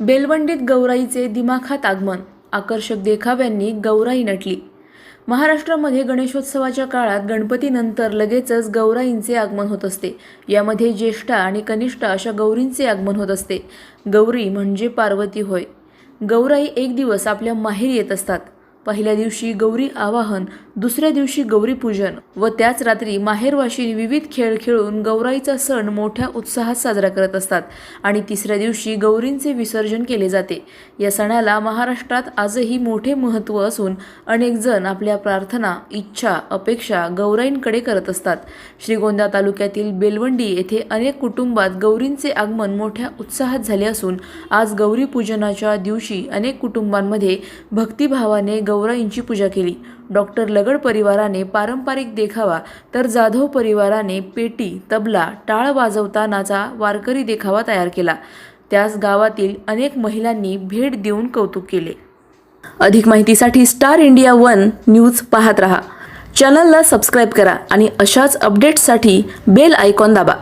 बेलवंडीत गौराईचे दिमाखात आगमन आकर्षक देखाव्यांनी गौराई नटली. महाराष्ट्रामध्ये गणेशोत्सवाच्या काळात गणपतीनंतर लगेचच गौराईंचे आगमन होत असते. यामध्ये ज्येष्ठा आणि कनिष्ठा अशा गौरींचे आगमन होत असते. गौरी म्हणजे पार्वती होय. गौराई एक दिवस आपल्या माहेरी येत असतात. पहिल्या दिवशी गौरी आवाहन दुसऱ्या दिवशी गौरी पूजन व त्याच रात्री माहेरवाशी विविध खेळ खेळून गौराईचा सण मोठ्या उत्साहात साजरा करत असतात आणि तिसऱ्या दिवशी गौरींचे विसर्जन केले जाते. या सणाला महाराष्ट्रात आजही मोठे महत्त्व असून अनेक जण आपल्या प्रार्थना इच्छा अपेक्षा गौराईंकडे करत असतात. श्रीगोंदा तालुक्यातील बेलवंडी येथे अनेक कुटुंबात गौरींचे आगमन मोठ्या उत्साहात झाले असून आज गौरी पूजनाच्या दिवशी अनेक कुटुंबांमध्ये भक्तिभावाने गौ गौराईंची पूजा केली. डॉक्टर लगड परिवाराने पारंपरिक देखावा तर जाधव परिवाराने पेटी तबला टाळ वाजवतानाचा वारकरी देखावा तयार केला. त्यास गावातील अनेक महिलांनी भेट देऊन कौतुक केले. अधिक माहितीसाठी स्टार इंडिया वन न्यूज पाहत रहा. चॅनलला सबस्क्राईब करा आणि अशाच अपडेट्ससाठी बेल आयकॉन दाबा.